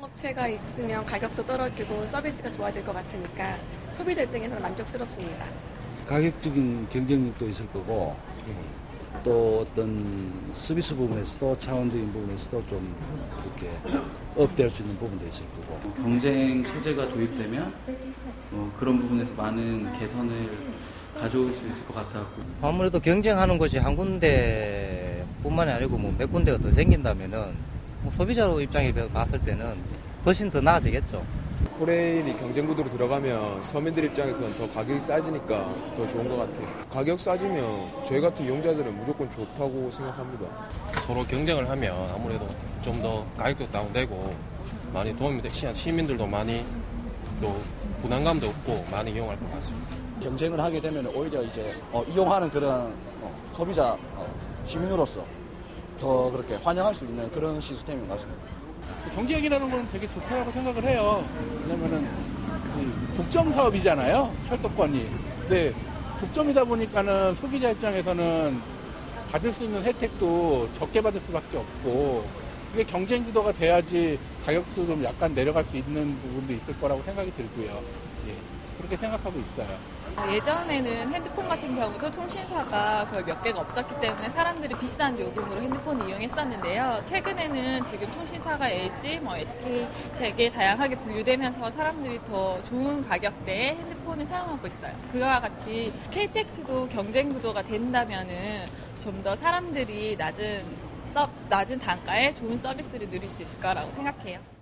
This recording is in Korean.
업체가 있으면 가격도 떨어지고 서비스가 좋아질 것 같으니까 소비자 입장에서는 만족스럽습니다. 가격적인 경쟁력도 있을 거고 또 어떤 서비스 부분에서도 차원적인 부분에서도 좀 이렇게 업될 수 있는 부분도 있을 거고 경쟁 체제가 도입되면 어, 그런 부분에서 많은 개선을 가져올 수 있을 것 같았고 아무래도 경쟁하는 곳이 한 군데뿐만이 아니고 뭐 몇 군데가 더 생긴다면은 뭐 소비자로 입장에 봤을 때는 훨씬 더 나아지겠죠. 코레일이 경쟁 구도로 들어가면 서민들 입장에서는 더 가격이 싸지니까 더 좋은 것 같아요. 가격 싸지면 저희 같은 이용자들은 무조건 좋다고 생각합니다. 서로 경쟁을 하면 아무래도 좀 더 가격도 다운되고 많이 도움이 되, 시- 시민들도 많이 또 부담감도 없고 많이 이용할 것 같습니다. 경쟁을 하게 되면 오히려 이제 어, 이용하는 그런 어, 소비자 어, 시민으로서 더 그렇게 환영할 수 있는 그런 시스템인 것 같습니다. 경쟁이라는 건 되게 좋다고 생각을 해요. 왜냐면은 이 독점 사업이잖아요. 철도권이. 근데 독점이다 보니까는 소비자 입장에서는 받을 수 있는 혜택도 적게 받을 수밖에 없고 이게 경쟁 구도가 돼야지 가격도 좀 약간 내려갈 수 있는 부분도 있을 거라고 생각이 들고요. 예, 그렇게 생각하고 있어요. 어, 예전에는 핸드폰 같은 경우도 통신사가 거의 몇 개가 없었기 때문에 사람들이 비싼 요금으로 핸드폰을 이용했었는데요. 최근에는 지금 통신사가 LG, 뭐 SK 되게 다양하게 분류되면서 사람들이 더 좋은 가격대에 핸드폰을 사용하고 있어요. 그와 같이 KTX도 경쟁 구도가 된다면은 좀 더 사람들이 낮은 서, 낮은 단가에 좋은 서비스를 누릴 수 있을 거라고 생각해요.